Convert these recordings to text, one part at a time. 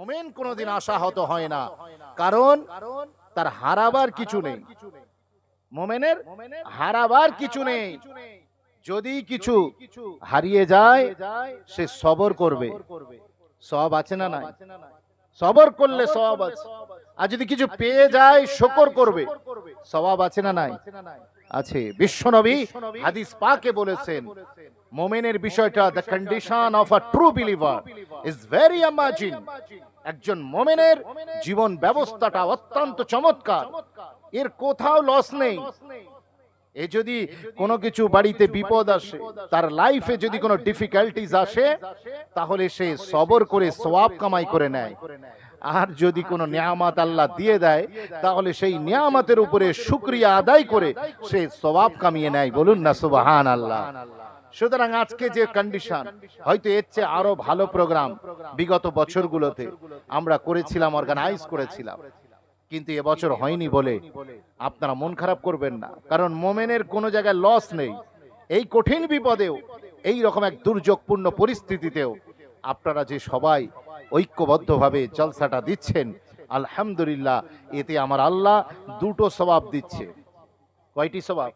মোমেন কোনোদিন আশাহত হয় না। কারণ তার হারাবার কিছু নেই। মোমেনের হারাবার কিছু নেই। যদি কিছু হারিয়ে যায় সে সবর করবে। সব আছে না নাই? সবর করলে সব আছে। আর যদি কিছু পেয়ে যায় শকর করবে। সবাব আছে না নাই? আছে বিশ্বনবী হাদিস পাকে বলেছেন মোমেনের বিষয়টা the condition of a true believer is very amazing একজন মোমেনের জীবন ব্যবস্থাটা অত্যন্ত চমৎকার। এর কোথাও লস নেই। এ যদি কোনো কিছু বাড়িতে বিপদ আসে, তার লাইফে যদি কোনো ডিফিকাল্টিজ আসে, তাহলে সে সবর করে সোয়াব কামাই করে নেয়। আর যদি কোনো নিয়ামত আল্লাহ দিয়ে দেয়, তাহলে সেই নিয়ামতের উপরে শুক্রিয়া আদায় করে সে সবাব কামিয়ে নেয়। বলুন না সুবাহান আল্লাহ সুতরাং আজকে যে কন্ডিশন হয়তো এর চেয়ে আরও ভালো প্রোগ্রাম বিগত বছরগুলোতে আমরা করেছিলাম অর্গানাইজ করেছিলাম। কিন্তু এবছর হয়নি বলে আপনারা মন খারাপ করবেন না। কারণ মোমেনের কোনো জায়গায় লস নেই। এই কঠিন বিপদেও এই রকম এক দুর্যোগপূর্ণ পরিস্থিতিতেও আপনারা যে সবাই ঐক্যবদ্ধভাবে জলসাটা দিচ্ছেন, আলহামদুলিল্লাহ, এতে আমার আল্লাহ দুটো স্বভাব দিচ্ছে। কয়টি স্বভাব?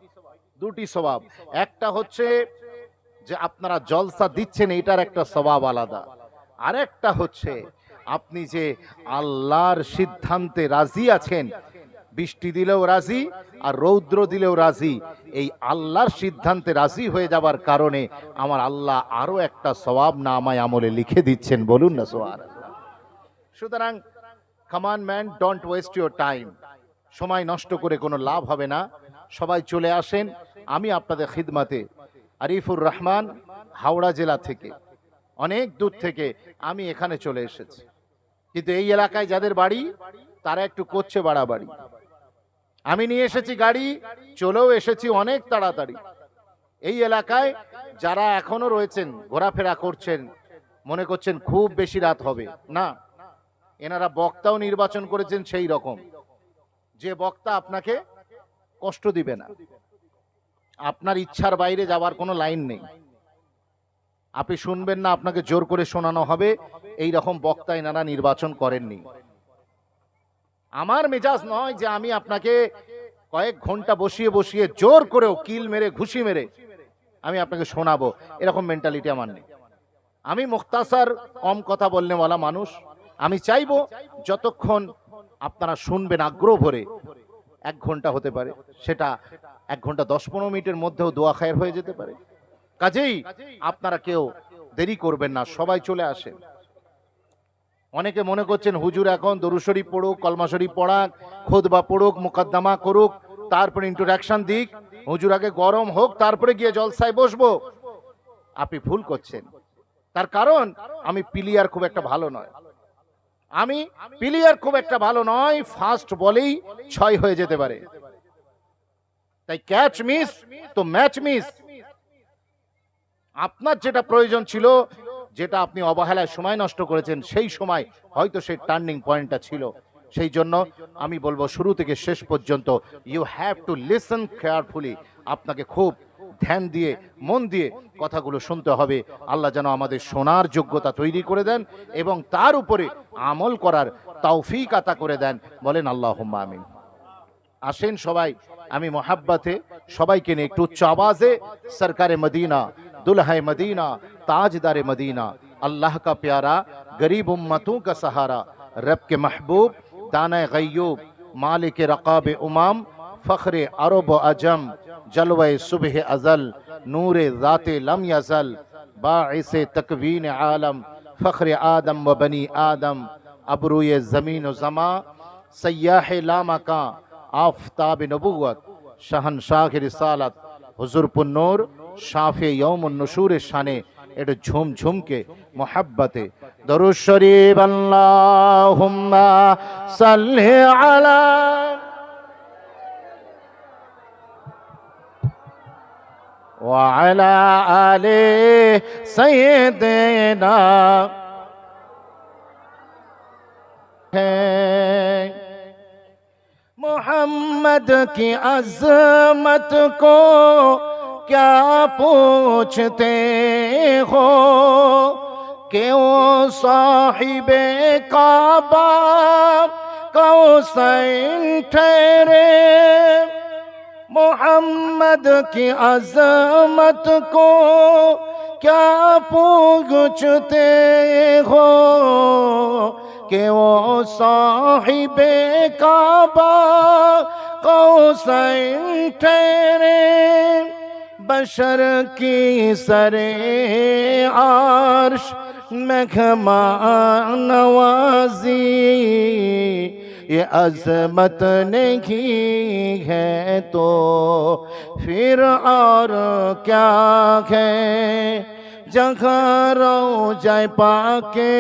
দুটি স্বভাব। একটা হচ্ছে যে আপনারা জলসা দিচ্ছেন এটার একটা স্বভাব আলাদা। আরেকটা হচ্ছে, আপনি যে আল্লাহর সিদ্ধান্তে রাজি আছেন, বৃষ্টি দিলেও রাজি আর রৌদ্র দিলেও রাজি, এই আল্লাহর সিদ্ধান্তে রাজি হয়ে যাবার কারণে আমার আল্লাহ আরও একটা স্বভাব না আমায় আমলে লিখে দিচ্ছেন, বলুন না সোয়ার সুতরাং come on man don't waste your time সময় নষ্ট করে কোনো লাভ হবে না। সবাই চলে আসেন, আমি আপনাদের খিদমাতে আরিফুর রহমান হাওড়া জেলা থেকে। অনেক দূর থেকে আমি এখানে চলে এসেছি। কিন্তু এই এলাকায় যাদের বাড়ি, তারা একটু করছে বাড়াবাড়ি। আমি নিয়ে এসেছি গাড়ি, চলেও এসেছি অনেক তাড়াতাড়ি। এই এলাকায় যারা এখনও রয়েছেন, ঘোরাফেরা করছেন, মনে করছেন খুব বেশি রাত হবে। না, এনারা বক্তাও নির্বাচন করেছেন সেই রকম। যে বক্তা আপনাকে কষ্ট দিবে না। আপনার ইচ্ছার বাইরে যাওয়ার কোনো লাইন নেই। আপনি শুনবেন না, আপনাকে জোর করে শোনানো হবে। এই রকম বক্তা এনারা নির্বাচন করেননি। আমার মেজাজ নয় যে আমি আপনাকে কয়েক ঘণ্টা বসিয়ে বসিয়ে জোর করেও কিল মেরে, ঘুষি মেরে আমি আপনাকে শোনাবো। এরকম মেন্টালিটি আমার নেই। আমি মুক্তাসার কম কথা বললে বলা মানুষ। আমি চাইব যতক্ষণ আপনারা শুনবেন আগ্রহ ভরে এক ঘণ্টা হতে পারে। সেটা এক ঘণ্টা দশ পনেরো মিনিটের মধ্যেও দোয়া খায়ের হয়ে যেতে পারে। কাজেই আপনারা কেউ দেরি করবেন না, সবাই চলে আসেন। অনেকে মনে করছেন, হুজুর, এখন দরুশরী পড়ুক, কলমা শরীফ পড়াক, খোদবা পড়ুক, মোকদ্দমা করুক, তারপরে ইন্ট্রোডাকশন দিক। হুজুর, আগে গরম হোক, তারপরে গিয়ে জলসায় বসবো। আপনি ভুল করছেন। তার কারণ, আমি প্লেয়ার খুব একটা ভালো নয়। আমি প্লেয়ার খুব একটা ভালো নয় ফার্স্ট বলেই ছয় হয়ে যেতে পারে। তাই ক্যাচ মিস তো ম্যাচ মিস আপনার যেটা প্রয়োজন ছিল, যেটা আপনি অবহেলায় সময় নষ্ট করেছেন, সেই সময় হয়তো সেই টার্নিং পয়েন্টটা ছিল। সেই জন্য আমি বলব শুরু থেকে শেষ পর্যন্ত you have to listen carefully আপনাকে খুব ধ্যান দিয়ে মন দিয়ে কথাগুলো শুনতে হবে আল্লাহ যেন আমাদের শোনার যোগ্যতা তৈরি করে দেন এবং তার উপরে আমল করার তৌফিক আতা করে দেন বলেন আল্লাহ আমিন আসেন সবাই আমি মোহাব্বতে সবাইকে নিয়ে একটু উচ্চ আওয়াজে সরকারে মদিনা दुल्हा मदीना ताजदार मदीना अल्लाह का प्यारा गरीब उम्मतों का सहारा रब के महबूब दाना गयूब मालिक रकाब उमाम فخر عرب و عجم جلوہ صبح ازل، نور ذات لم یزل، باعث تکوین عالم، فخر آدم و بنی آدم، ابروی زمین و زمان سیاح لامکاں، آفتاب نبوت شہن شاہ رسالت، حضور پنور شاف یوم النشور شانے اڈ جھوم جھوم کے محبت۔ درو شریف، اللہم صلی علیہ وعلى آل سيدنا محمد کی عظمت کو کیا پوچھتے ہو کیوں صاحب کعبہ کو سین ٹھہرے محمد کی عظمت کو کیا پوچھتے ہو کہ وہ صاحب کعبہ قوسین ٹھہرے بشر کی سر عرش مہمان نوازی یہ عظمت نہیں ہے تو پھر اور کیا ہے؟ جہاں رو جائے پاکے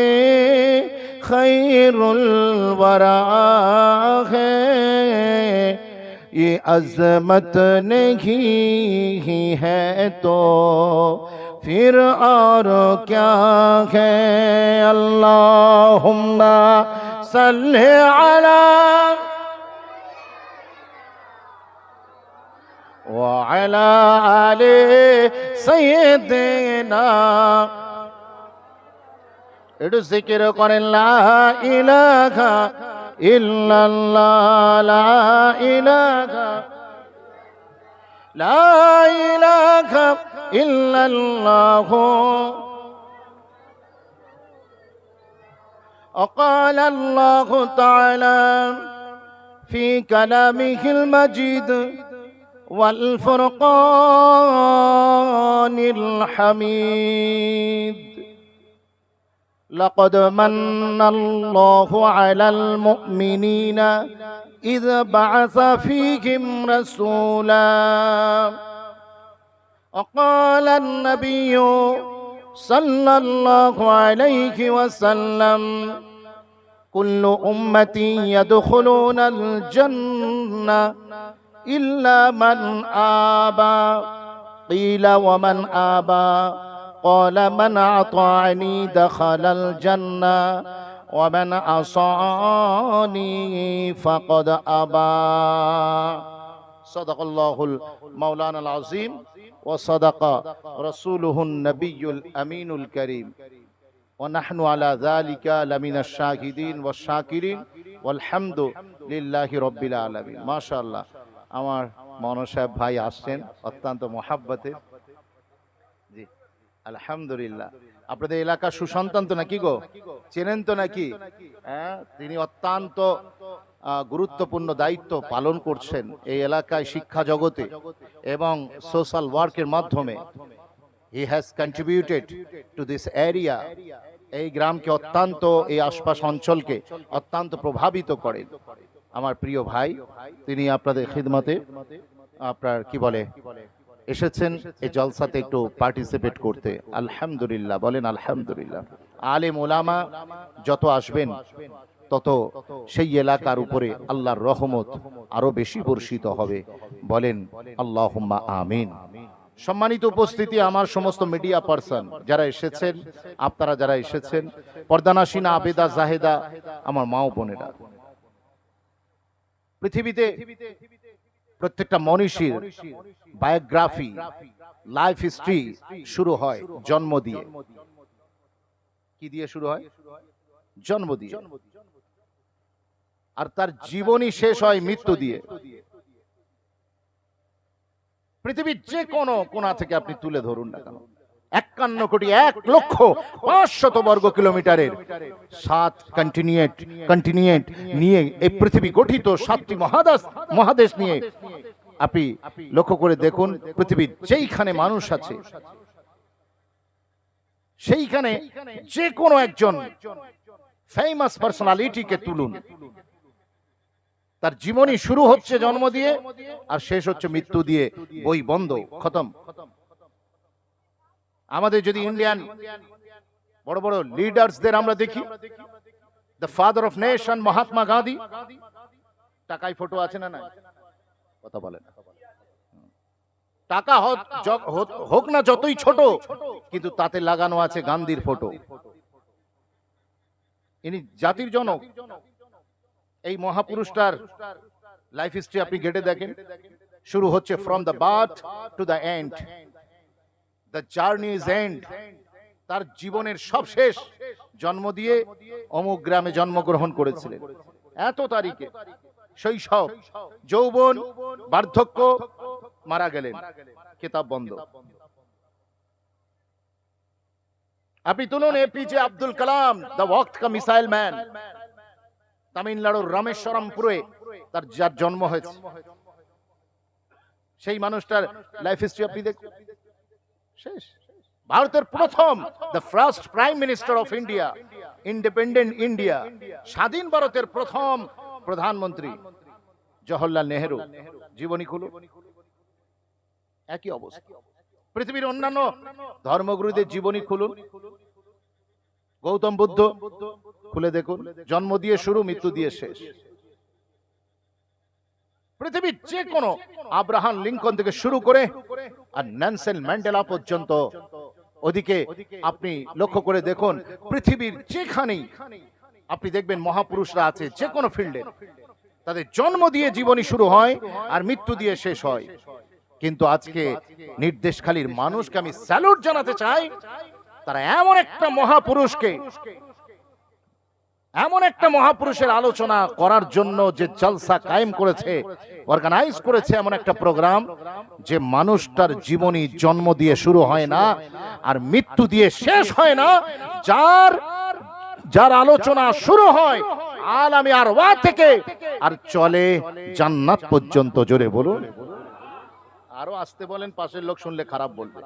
خیر الورا ہے، یہ عظمت نہیں ہے تو پھر اور کیا ہے؟ اللہم صل على وعلى آل سيدنا. একটু জিকির করেন লা ইলাহা ইল্লাল্লাহ লা ইলাহা লা ইলাহা ইল্লাল্লাহ وقال الله تعالى في كلامه المجيد والفرقان الحميد. لقد من الله على المؤمنين إذ بعث فيهم رسولا. وقال النبي صلى الله عليه وسلم. كل أمتي يدخلون الجنة إلا من آبى. قيل ومن آبى؟ قال من أطاعني دخل الجنة ومن عصاني فقد أبى. صدق الله المولانا العظيم. وصدق رسوله النبي الأمين الكريم ونحن على ذلك لمن الشاهدين والشاكرين والحمد لله رب العالمين ما شاء الله আমার মনসাহেব ভাই আসছেন অত্যন্ত মহাব্বতে জি আলহামদুলিল্লাহ আপনাদের এলাকার সুসন্তান তো নাকি গো চেনেন তো নাকি হ্যাঁ তিনি অত্যন্ত আহ, গুরুত্বপূর্ণ দায়িত্ব পালন করছেন এই এলাকায় শিক্ষা জগতে এবং সোশ্যাল ওয়ার্কের মাধ্যমে। He has contributed to this area এই গ্রামকে অত্যন্ত, এই আশপাশ অঞ্চলকে অত্যন্ত প্রভাবিত করেন। আমার প্রিয় ভাই, তিনি আপনাদের খিদমতে আপনার, কি বলে, এসেছেন এই জলসাতে একটু পার্টিসিপেট করতে। আলহামদুলিল্লাহ, বলেন আলহামদুলিল্লাহ। আলেম ওলামা যত আসবেন তত সেই এলাকার উপরে আল্লাহর রহমত আরও বেশি বর্ষিত হবে। বলেন আল্লাহ আমিন। সম্মানিত উপস্থিতি, আমার সমস্ত মিডিয়া পার্সন যারা এসেছেন, আপনারা যারা এসেছেন, পর্দানাসিনা আবেদা জাহেদা, আমার মা বোনেরা। পৃথিবীতে প্রত্যেকটা মনীষীর বায়োগ্রাফি লাইফ হিস্ট্রি শুরু হয় জন্ম দিয়ে। কি দিয়ে শুরু হয়? জন্ম দিয়ে। আর তার জীবনী শেষ হয় মৃত্যু দিয়ে। পৃথিবীর যে কোনো কোণা থেকে আপনি তুলে ধরুন না কেন? একান্ন কোটি এক লক্ষ পাঁচশত বর্গ কিলোমিটারের। সাত কন্টিনিউয়েট কন্টিনিউয়েট নিয়ে এই পৃথিবী গঠিত সাতটি মহাদেশ মহাদেশ নিয়ে আপনি লক্ষ্য করে দেখুন পৃথিবীর যেইখানে মানুষ আছে সেইখানে যে কোনো একজন ফেমাস পার্সোনালিটিকে তুলুন। তার জীবনী শুরু হচ্ছে জন্ম দিয়ে, আর শেষ হচ্ছে মৃত্যু দিয়ে। বই বন্ধ, খতম। আমাদের যদি ইন্ডিয়ান বড় বড় লিডার্সদের আমরা দেখি the father of nation Mahatma Gandhi টাকায় ফটো আছে না না কথা বলেন টাকা হোক- হোক- হোক না যতই ছোট, কিন্তু তাতে লাগানো আছে গান্ধীর ফটো ইনি জাতির জনক। এই মহাপুরুষটার লাইফ হিস্ট্রি আপনি ঘেটে দেখেন। শুরু হচ্ছে from the birth to the end the journey is end তার জীবনের সব শেষ। জন্ম দিয়ে অমুক গ্রামে জন্মগ্রহণ করেছিলেন। এত তারিখে শৈশব যৌবন বার্ধক্য মারা গেলেন। কেতাব বন্ধ। আপনি তুলুন এপিজে আব্দুল কালাম দ্য ওয়াক্ত কা মিসাইল ম্যান তামিলনাড়ুর রামেশ্বরমপুরে তার যার জন্ম হয়েছে। সেই মানুষটার লাইফ হিস্ট্রি আপনি দেখুন। শেষ। ভারতের প্রথম the first prime minister of India independent India স্বাধীন ভারতের প্রথম প্রধানমন্ত্রী, জওহরলাল নেহেরু। জীবনী খুলুন। একই অবস্থা। পৃথিবীর অন্যান্য ধর্মগুরুদের জীবনী খুলুন। গৌতম বুদ্ধ, খুলে দেখুন, জন্ম দিয়ে শুরু, মৃত্যু দিয়ে শেষ। পৃথিবীর যে কোনো আব্রাহাম লিঙ্কন থেকে শুরু করে আর ন্যানসেল ম্যান্ডেলা পর্যন্ত। ওদিকে আপনি লক্ষ্য করে দেখুন, পৃথিবীর যেখানেই আপনি দেখবেন মহাপুরুষরা আছে, যে কোনো ফিল্ডে, তাদের জন্ম দিয়ে জীবনী শুরু হয় আর মৃত্যু দিয়ে শেষ হয়। কিন্তু আজকে নির্দেশখালীর মানুষকে আমি স্যালুট জানাতে চাই তারা এমন একটা মহাপুরুষকে, এমন একটা মহাপুরুষের আলোচনা করার জন্য যে জলসা কায়েম করেছে অর্গানাইজ করেছে এমন একটা প্রোগ্রাম যে মানুষটার জীবনী জন্ম দিয়ে শুরু হয় না আর মৃত্যু দিয়ে শেষ হয় না। যার যার আলোচনা শুরু হয় আলামি আর ওয়া থেকে আর চলে জান্নাত পর্যন্ত। জোরে বলুন। আরও আসতে বলেন, পাশের লোক শুনলে খারাপ বলবে।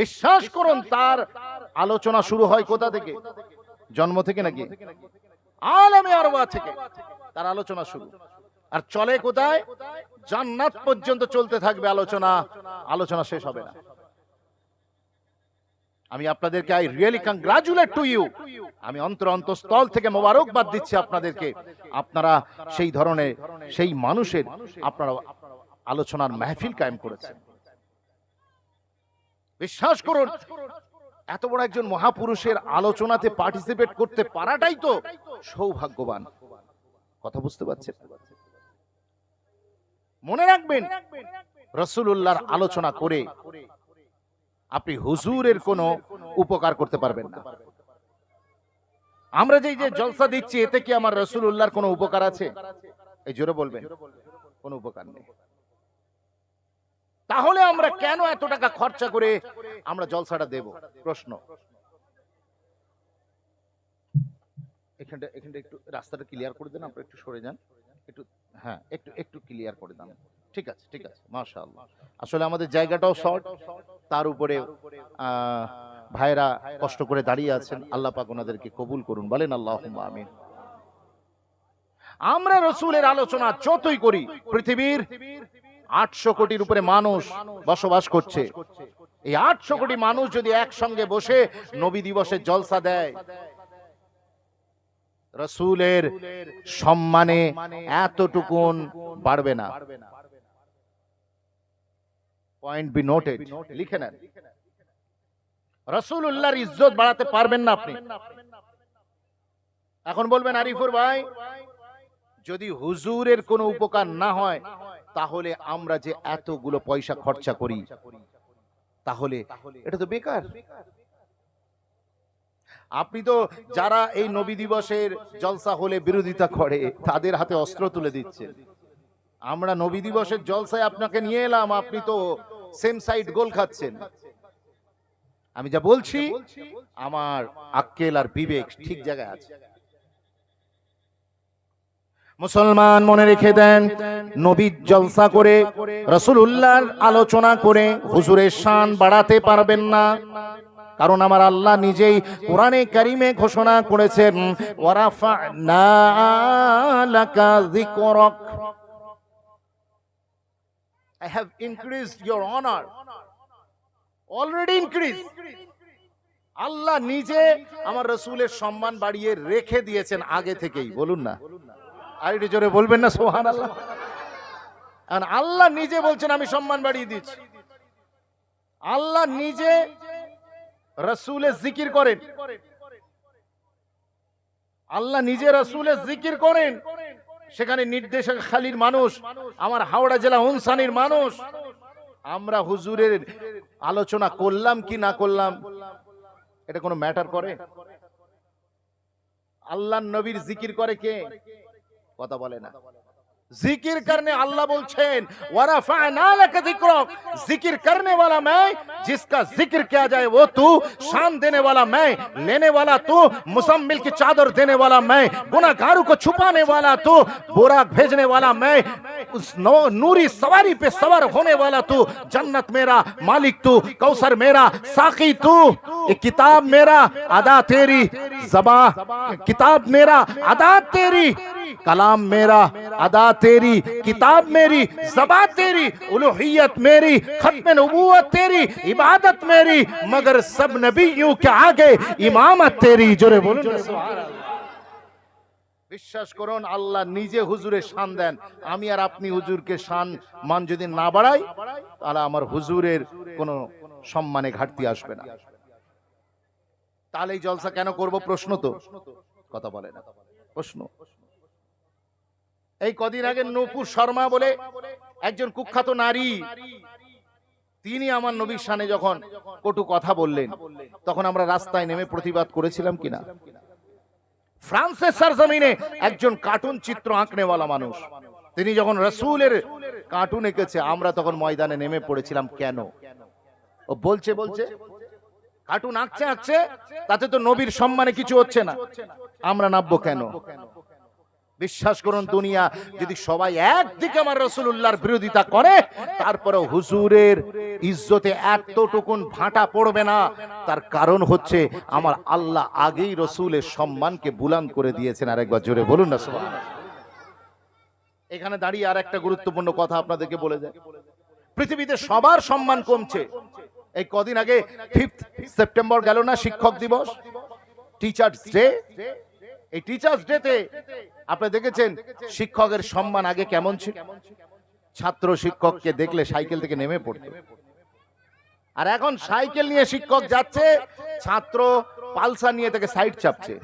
বিশ্বাস করুন, তার আলোচনা শুরু হয় কোথা থেকে? জন্ম থেকে নাকি? আলামে আরবা থেকে। তার আলোচনা শুরু। আর চলে কোথায়? জান্নাত পর্যন্ত চলতে থাকবে আলোচনা। আলোচনা শেষ হবে না। আমি আপনাদেরকে I really congratulate to you আমি অন্তর অন্তঃস্থল থেকে মোবারকবাদ দিচ্ছি আপনাদেরকে। আপনারা সেই ধরনের, সেই মানুষের আপনারা আলোচনার মাহফিল কায়েম করেছেন। বিশ্বাস করুন, এত বড় একজন মহাপুরুষের আলোচনাতে পার্টিসিপেট করতে পারাটাই তো সৌভাগ্যবান। কথা বুঝতে পারছেন? মনে রাখবেন রসুল্লাহর আলোচনা করে আপনি হুজুরের কোনো উপকার করতে পারবেন না। আমরা যেই যে জলসা দিচ্ছি, এতে কি আমার রসুল্লাহর কোনো উপকার আছে? এই জোরে বলবেন, কোনো উপকার নেই। তাহলে আমরা কেন এত টাকা খরচা করে আমরা জলসাটা দেব? প্রশ্ন। এখানটা এখানটা একটু রাস্তাটা ক্লিয়ার করে দেন আপনারা একটু সরে যান। একটু হ্যাঁ একটু একটু ক্লিয়ার করে দেন। ঠিক আছে ঠিক আছে মাশাআল্লাহ। আসলে আমাদের জায়গাটাও শর্ট তার উপরে আহ, ভাইরা কষ্ট করে দাঁড়িয়ে আছেন। আল্লাহ পাক ওনাদেরকে কবুল করুন। বলেন আল্লাহ আমিন। আমরা রসুলের আলোচনা যতই করি পৃথিবীর আটশো কোটির উপরে মানুষ বসবাস করছে। এই আটশো কোটি মানুষ যদি একসঙ্গে বসে নবী দিবসের জলসা দেয়, রসুলের সম্মানে এতটুকুন বাড়বে না। পয়েন্ট বি নোটেড লিখে নেন। রসুল্লাহর ইজ্জত বাড়াতে পারবেন না আপনি। এখন বলবেন, আরিফুর ভাই, যদি হুজুরের কোনো উপকার না হয় তাহলে আমরা যে এতগুলো পয়সা খরচা করি, তাহলে এটা তো বেকার। আপনি তো যারা এই নবী দিবসের জলসা হলে বিরোধিতা করে, তাদের হাতে অস্ত্র তুলে দিচ্ছেন। আমরা নবী দিবসের জলসায় আপনাকে নিয়ে এলাম, আপনি তো সেম সাইড গোল খাচ্ছেন। আমি যা বলছি, আমার আক্কেল আর বিবেক ঠিক জায়গায় আছে। মুসলমান মনে রেখে দেন, নবীর জলসা করে রসুল্লাহর আলোচনা করে হুজুরের শান বাড়াতে পারবেন না। কারণ আমার আল্লাহ নিজেই কোরআনে কারিমে ঘোষণা করেছেন. আল্লাহ নিজে আমার রসুলের সম্মান বাড়িয়ে রেখে দিয়েছেন আগে থেকেই, বলুন না। আর জোরে বলবেন না সোহান আল্লাহ আর আল্লাহ নিজে বলছেন, আমি সম্মান বাড়িয়ে দিচ্ছি আল্লাহ নিজে রসুলের জিকির করেন। আল্লাহ নিজে রসুলের জিকির করেন। সেখানে নির্দেশক খালির মানুষ, আমার হাওড়া জেলা উনসানির মানুষ। আমরা হুজুরের আলোচনা করলাম কি না করলাম, এটা কোনো ম্যাটার করে? আল্লাহ নবীর জিকির করে কে? কথা বলে না। জিকির کرنے اللہ بولছেন ورفعنا لك ذکرك ذکر کرنے والا میں جس کا ذکر کیا جائے وہ تو شان دینے والا میں لینے والا تو مسمل کی چادر دینے والا میں گناہ گاروں کو چھپانے والا تو برا بھیجنے والا میں اس نوری سواری پہ سوار ہونے والا تو جنت میرا مالک تو کوسر میرا ساخی تو۔ ایک کتاب میرا، ادا تیری زبان کتاب میرا، ادا تیری۔ کلام میرا، ادا تیری۔ کتاب میری زبا تیری۔ الوحیت میری، ختم نبوت تیری۔ عبادت میری، مگر سب نبیوں کے آگے امامت تیری۔ جرے بولو سبحان اللہ বিশ্বাস করুন, আল্লাহ নিজে হুজুরে শান দেন। আমি আর আপনি হুজুরকে শান, মান যদি না বাড়াই, তাহলে আমার হুজুরের কোনো সম্মানে ঘাটতি আসবে না। তাহলে এই জলসা কেন করব প্রশ্ন তো? কথা বলে না। প্রশ্ন। এই কদিন আগে নূপুর শর্মা বলে একজন কুখ্যাত নারী, তিনি আমার নবীর সানে যখন কটু কথা বললেন, তখন আমরা রাস্তায় নেমে প্রতিবাদ করেছিলাম কিনা? ফ্রান্সের সারজমিনে একজন কার্টুন চিত্র আঁকনেওয়ালা মানুষ। তিনি যখন রসুলের কার্টুন এঁকেছে, আমরা তখন ময়দানে নেমে পড়েছিলাম, কেন? ও বলছে বলছে, কার্টুন আঁকছে আঁকছে, তাতে তো নবীর সম্মানে কিছু হচ্ছে না। আমরা নামবো কেন? বিশ্বাস করুন দুনিয়া যদি সবাই একদিকে আমার রসুল্লাহর বিরোধিতা করে তারপরে হুজুরের ইজ্জতে এতটুকুন ভাটা পড়বে না। তার কারণ হচ্ছে আমার আল্লাহ আগেই রসুলের সম্মানকে বুলান করে দিয়েছেন আরেকবার জোরে বলুন না সবাই এখানে দাঁড়িয়ে আর একটা গুরুত্বপূর্ণ কথা আপনাদেরকে বলে যায় পৃথিবীতে সবার সম্মান কমছে। এই কদিন আগে ফিফথ সেপ্টেম্বর গেল না শিক্ষক দিবস। টিচার্স ডে এই টিচার্স ডেতে আপনি দেখেছেন শিক্ষকের সম্মান আগে কেমন ছিল? ছাত্র শিক্ষককে দেখলে সাইকেল থেকে নেমে পড়তো। আর এখন সাইকেল নিয়ে শিক্ষক যাচ্ছে, ছাত্র পালসা নিয়ে তাকে সাইড চাপছে।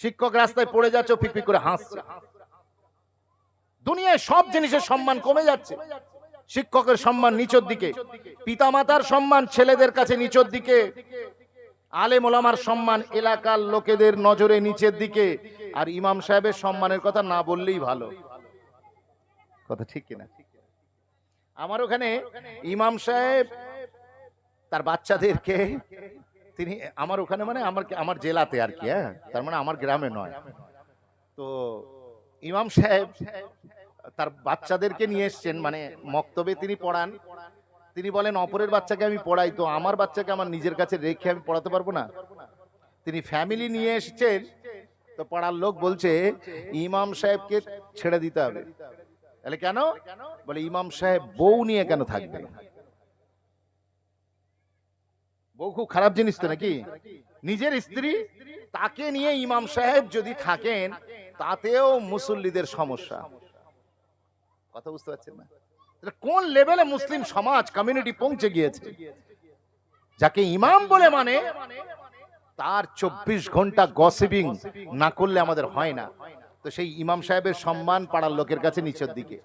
শিক্ষক রাস্তায় পড়ে যাচ্ছে ফিকফিক করে হাসছে। দুনিয়ায় সব জিনিসের সম্মান কমে যাচ্ছে। শিক্ষকের সম্মান নিচের দিকে, পিতামাতার সম্মান ছেলেদের কাছে নিচের দিকে আলেম ওলামার সম্মান এলাকার লোকেদের নজরে নিচের দিকে। আর ইমাম সাহেবের সম্মানের কথা না বললেই ভালো। কথা ঠিক কিনা? আমার ওখানে ইমাম সাহেব, তার বাচ্চাদেরকে, তিনি আমার ওখানে মানে আমার আমার জেলাতে আর কি হ্যাঁ? তার মানে আমার গ্রামে নয়। তো ইমাম সাহেব তার বাচ্চাদেরকে নিয়ে এসছেন মানে মক্তবে তিনি পড়ান। তিনি বলেন, অপরের বাচ্চাকে আমি পড়াই, তো আমার বাচ্চাকে আমার নিজের কাছে রেখে আমি পড়াতে পারব না। তিনি ফ্যামিলি নিয়ে এসেছেন, তো পাড়ার লোক বলছে, ইমাম সাহেবকে ছেড়ে দিতে হবে। তাহলে কেন? বলে, ইমাম সাহেব বউ নিয়ে কেন থাকবে বউ খুব খারাপ জিনিস তো নাকি? নিজের স্ত্রী তাকে নিয়ে ইমাম সাহেব যদি থাকেন, তাতেও মুসল্লিদের সমস্যা। কথা বুঝতে পারছেন না? কোন লেভেলে মুসলিম সমাজ কমিউনিটি পৌঁছে গিয়েছে? যাকে ইমাম বলে মানে তার চব্বিশ ঘণ্টা গসিবিং না করলে আমাদের হয় না। তো সেই ইমাম সাহেবের সম্মান পাড়ার লোকের কাছে নিচের দিকে।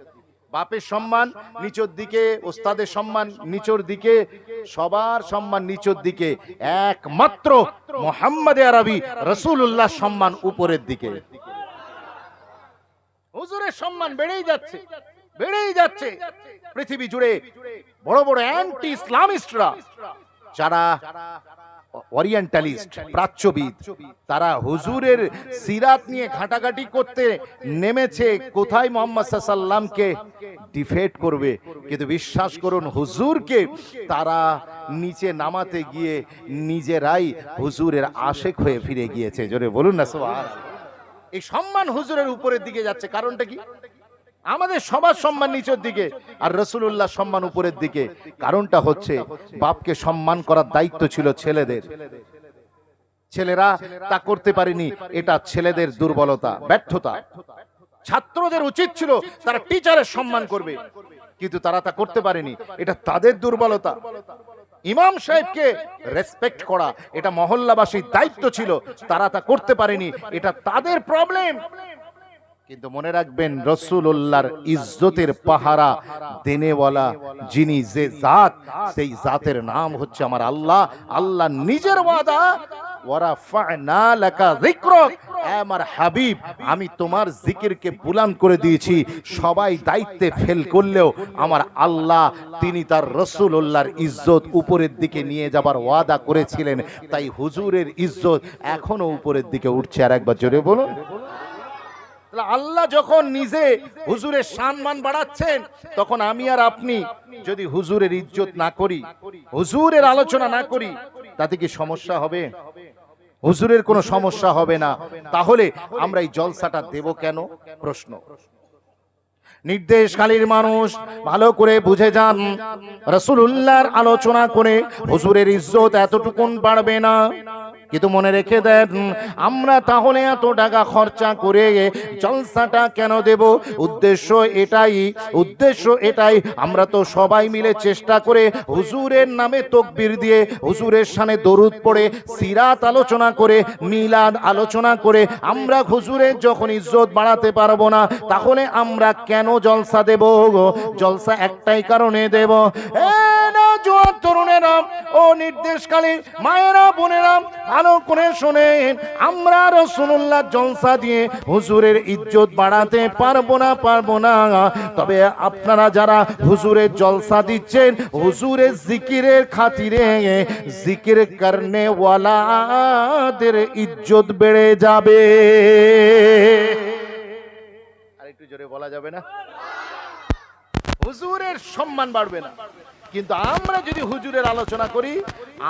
বাপের সম্মান নিচের দিকে, ওস্তাদের সম্মান নিচের দিকে, সবার সম্মান নিচের দিকে, একমাত্র মোহাম্মদ আরবি রসুল্লাহ সম্মান উপরের দিকে। হুজুরের সম্মান বেড়েই যাচ্ছে। বেড়েই যাচ্ছে। পৃথিবী জুড়ে বড় বড় অ্যান্টি ইসলামিস্টরা যারা ওরিয়েন্টালিস্ট প্রাচ্যবিদ, তারা হুজুরের সিরাত নিয়ে ঘাটাঘাটি করতে নেমেছে, কোথায় মোহাম্মদ সাল্লামকে ডিফেট করবে? কিন্তু বিশ্বাস করুন, হুজুরকে তারা নিচে নামাতে গিয়ে নিজেরাই হুজুরের আশেক হয়ে ফিরে গিয়েছে। জোরে বলুন না সবার এই সম্মান হুজুরের উপরের দিকে যাচ্ছে, কারণটা কি? আমাদের সবার সম্মান নিচের দিকে আর রসুল্লাহ সম্মান উপরের দিকে। কারণটা হচ্ছে বাপকে সম্মান করার দায়িত্ব ছিল ছেলেদের। ছেলেরা তা করতে পারেনি, এটা ছেলেদের দুর্বলতা, ব্যর্থতা। ছাত্রদের উচিত ছিল তারা টিচারের সম্মান করবে, কিন্তু তারা তা করতে পারেনি, এটা তাদের দুর্বলতা। ইমাম সাহেবকে রেসপেক্ট করা, এটা মহল্লাবাসীর দায়িত্ব ছিল, তারা তা করতে পারেনি, এটা তাদের প্রবলেম কিন্তু মনে রাখবেন রসুল্লাহর ইজ্জতের পাহারা দেনেওয়ালা যিনি যে জাত সেই জাতের নাম হচ্ছে আমার আল্লাহ। আল্লাহ। নিজের ওয়াদা আমার হাবিব আমি তোমার জিকিরকে বুলান করে দিয়েছি। সবাই দায়িত্বে ফেল করলেও আমার আল্লাহ তিনি তার রসুল্লাহর ইজ্জত উপরের দিকে নিয়ে যাবার ওয়াদা করেছিলেন। তাই হুজুরের ইজ্জত এখনও উপরের দিকে উঠছে। আর একবার জোরে বলুন। আল্লাহ যখন নিজে হুজুরের সম্মান বাড়াচ্ছেন, তখন আমি আর আপনি যদি হুজুরের ইজ্জত না করি, হুজুরের আলোচনা না করি, তাতে কি সমস্যা হবে? হুজুরের কোনো সমস্যা হবে না। তাহলে আমরা এই জলসাটা দেব কেন? প্রশ্ন। নির্দেশকালীর মানুষ ভালো করে বুঝে যান রসুল্লাহর আলোচনা করে হুজুরের ইজ্জত এতটুকুন বাড়বে না। কিন্তু মনে রেখে দেন আমরা তাহলে এত টাকা খরচা করে জলসাটা কেন দেব? উদ্দেশ্য এটাই উদ্দেশ্য এটাই। আমরা তো সবাই মিলে চেষ্টা করে হুজুরের নামে তকবির দিয়ে হুজুরের সামনে দরুদ পড়ে, সিরাত আলোচনা করে, মিলাদ আলোচনা করে, আমরা হুজুরের যখন ইজ্জত বাড়াতে পারব না, তাহলে আমরা কেন জলসা দেব জলসা একটাই কারণে দেব। জোয়ার তরুণেরা, ও নির্দেশকালী, মায়েরা, বোনেরা ভালো করে শোনেন। আমরা রসুল্লাহ জলসা দিয়ে হুজুরের ইজ্জত বাড়াতে পারব না পারব না। তবে আপনারা যারা হুজুরের জলসা দিচ্ছেন, হুজুরের জিকিরের খাতিরে জিকির করনে ওয়ালাদের ইজ্জত বেড়ে যাবে। আর একটু জোরে বলা যাবে না? হুজুরের সম্মান বাড়বে না। কিন্তু আমরা যদি হুজুরের আলোচনা করি,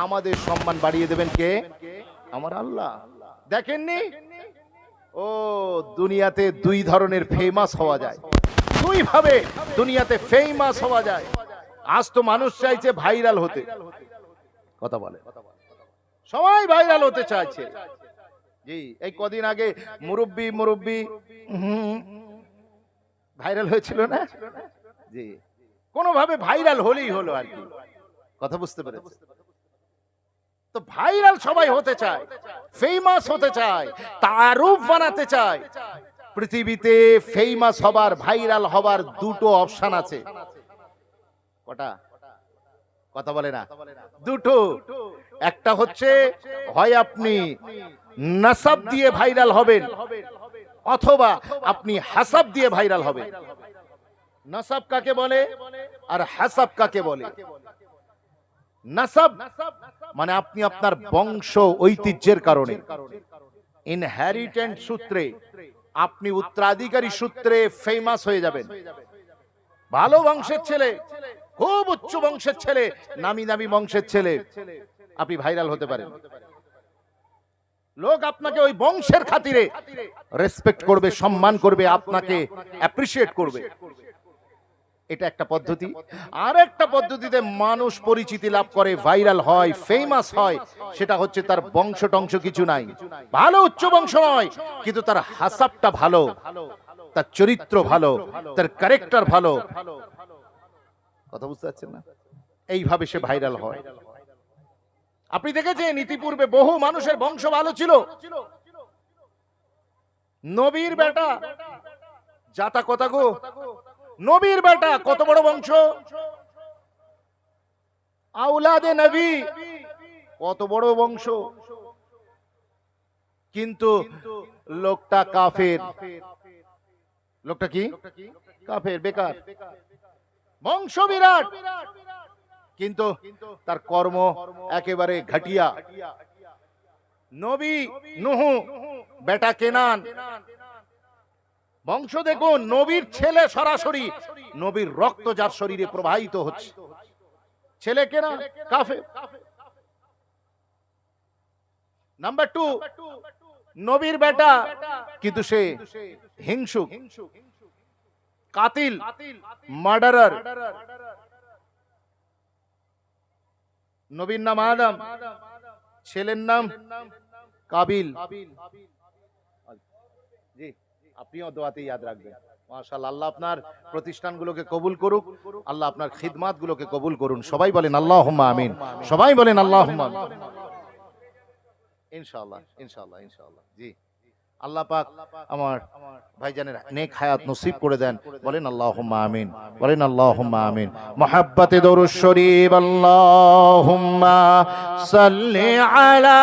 আমাদের সম্মান বাড়িয়ে দেবেন কে? আমার আল্লাহ। দেখেননি? ও, দুনিয়াতে দুই ধরনের ফেমাস হওয়া যায়। দুই ভাবে দুনিয়াতে ফেমাস হওয়া যায়। আজ তো মানুষ চাইছে ভাইরাল হতে। কথা বলে। সবাই ভাইরাল হতে চাইছে। জি, এই কদিন আগে মুরব্বি মুরব্বি ভাইরাল হয়েছিল না? জি। কোনোভাবে ভাইরাল হলেই হলো আর কি। কথা বুঝতে পেরেছি তো ভাইরাল সবাই হতে চায় ফেমাস হতে চায় তারুফ বানাতে চায়। পৃথিবীতে ফেমাস হবার ভাইরাল হবার দুটো অপশন আছে। কটা? কথা বলে না। দুটো। একটা হচ্ছে, হয় আপনি নাসাব দিয়ে ভাইরাল হবেন, অথবা আপনি হাসাব দিয়ে ভাইরাল হবেন। নাসাব কাকে বলে? আর হাসাব কাকে বলে? নাসাব মানে আপনি আপনার বংশ ঐতিহ্যের কারণে। ইনহেরিটেন্ট সূত্রে আপনি উত্তরাধিকারী সূত্রে ফেমাস হয়ে যাবেন। ভালো বংশের ছেলে, খুব উচ্চ বংশের ছেলে, নামি নামি বংশের ছেলে, আপনি ভাইরাল হতে পারেন। লোক আপনাকে ওই বংশের খাতিরে রেসপেক্ট করবে, সম্মান করবে, আপনাকে অ্যাপ্রিসিয়েট করবে। এটা একটা পদ্ধতি। আর একটা পদ্ধতিতে মানুষ পরিচিতি লাভ করে ভাইরাল হয় ফেমাস হয় সেটা হচ্ছে তার বংশ টংশ কিছু নাই। ভালো উচ্চ বংশ নয় কিন্তু তার হাসাবটা ভালো তার চরিত্র ভালো তার ক্যারেক্টার ভালো। কথা বুঝতে পারছেন না? এইভাবে সে ভাইরাল হয়। আপনি দেখেছেন ইতিপূর্বে বহু মানুষের বংশ ভালো ছিল। নবীর বেটা জাতা কথা গো। নবীর বেটা কত বড় বংশ? আউলাদে নবী কত বড় বংশ? কিন্তু লোকটা কাফের। লোকটা কি? কাফের, বেকার। বংশ বিরাট। কিন্তু তার কর্ম একেবারে ঘাটিয়া। নবী নুহু, বেটা কেনান। বংশ দেখুন নবীর ছেলে সরাসরি। নবীর রক্ত যার শরীরে প্রবাহিত হচ্ছে। ছেলে কেনা কাফে নাম্বার টু নবীর বেটা, কিন্তু সে হিংসুক। কাতিল, মার্ডারার। নবীর নাম আদম। ছেলের নাম কাবিল। আপনিও দোয়াতে ইয়াদ রাখবেন। মাশাআল্লাহ, আল্লাহ আপনার প্রতিষ্ঠানগুলোকে কবুল করুক, আল্লাহ আপনার খিদমাতগুলোকে কবুল করুন। সবাই বলেন আল্লাহুম্মা আমিন। সবাই বলেন আমিন। ইনশাআল্লাহ ইনশাআল্লাহ ইনশাআল্লাহ। জি। আল্লাহ পাক আমার ভাইজানের নেক হায়াত নসিব করে দেন। বলেন আল্লাহুম্মা আমিন। বলেন আল্লাহুম্মা আমিন। মুহাব্বতে দরুদ শরীফ, আল্লাহুম্মা সাল্লি আলা